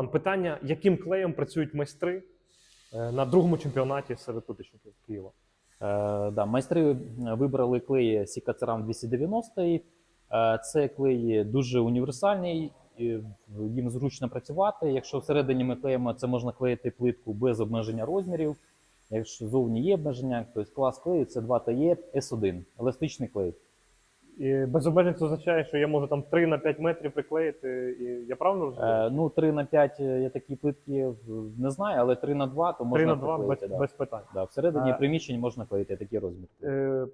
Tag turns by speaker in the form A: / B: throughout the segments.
A: Роман, питання: яким клеєм працюють майстри е, на другому чемпіонаті серед тутешників Києва?
B: Е, да, майстри вибрали клеї Сікацерам 290. Е, Це клеї дуже універсальний, їм зручно працювати. Якщо всередині ми клеїмо, це можна клеїти плитку без обмеження розмірів. Якщо зовні є обмеження, то клас клею це 2TE S1, еластичний клей.
A: І без це означає, що я можу там 3 на 5 метрів приклеїти, і я правильно розумію?
B: Е, ну, 3 на 5 я такі плитки не знаю, але 3 на 2 то можна 3
A: на 2 без,
B: приклеїти, да.
A: без питань.
B: Да, всередині
A: А-
B: приміщень можна клеїти такі розміри.
A: Е, р-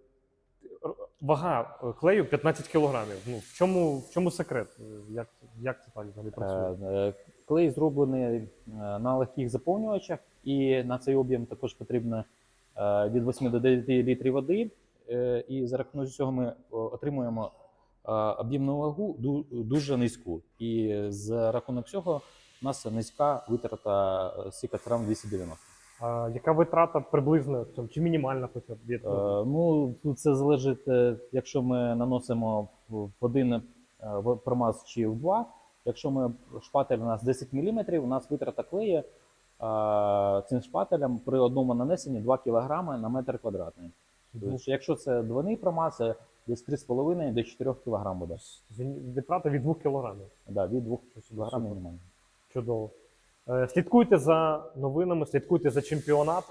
A: вага е, клею 15 кілограмів. Ну, в чому, в чому секрет? Е, Як, як це так взагалі працює?
B: Е, е, Клей зроблений е, на легких заповнювачах, і на цей об'єм також потрібно е, від 8 до 9 літрів води. Е, І за рахунок цього ми отримуємо е, об'ємну вагу дуже низьку. І за рахунок цього у нас низька витрата сікатрам 290.
A: А яка витрата приблизно чи мінімальна хоча б від
B: Е, Ну, тут це залежить, е, якщо ми наносимо в один е, промаз чи в два. Якщо ми шпатель у нас 10 мм, у нас витрата клею е, цим шпателем при одному нанесенні 2 кг на метр квадратний. Тобто, якщо це двойний промаз, десь 3,5 до 4 кг буде.
A: витрата від 2 кілограмів.
B: Да, від 2 кг мінімально.
A: Чудово. Е, Слідкуйте за новинами, слідкуйте за чемпіонат,